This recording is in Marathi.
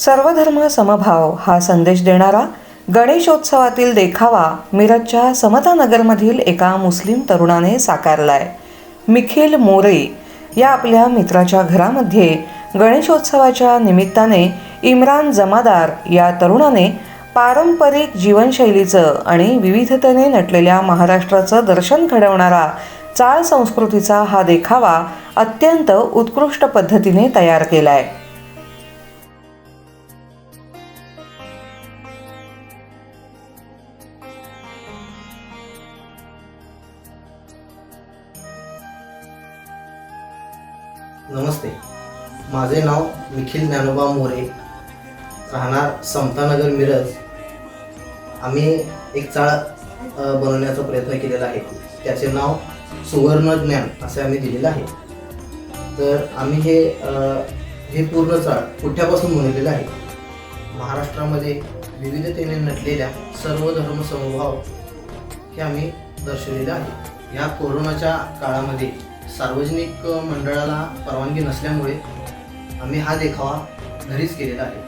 सर्वधर्म समभाव हा संदेश देणारा गणेशोत्सवातील देखावा मिरजच्या समतानगरमधील एका मुस्लिम तरुणाने साकारलाय. मिखिल मोरे या आपल्या मित्राच्या घरामध्ये गणेशोत्सवाच्या निमित्ताने इम्रान जमादार या तरुणाने पारंपरिक जीवनशैलीचं आणि विविधतेने नटलेल्या महाराष्ट्राचं दर्शन घडवणारा चाळ संस्कृतीचा हा देखावा अत्यंत उत्कृष्ट पद्धतीने तयार केला आहे नमस्ते. माझे नाव निखिल ज्ञानोबा मोरे. राहणार समतानगर मिरज. आम्ही एक चाळ बनवण्याचा प्रयत्न केलेला आहे. त्याचे नाव सुवर्ण ज्ञान असे आम्ही दिलेलं आहे. तर आम्ही हे हे पूर्ण चाळ पुठ्यापासून बनवलेलं आहे? महाराष्ट्रामध्ये विविधतेने नटलेल्या सर्व धर्म समभाव हे आम्ही दर्शवलेलं आहे. या कोरोनाच्या काळामध्ये सार्वजनिक मंडळाला परवानगी नसल्यामुळे आम्ही हा देखावा घरीच केलेला आहे.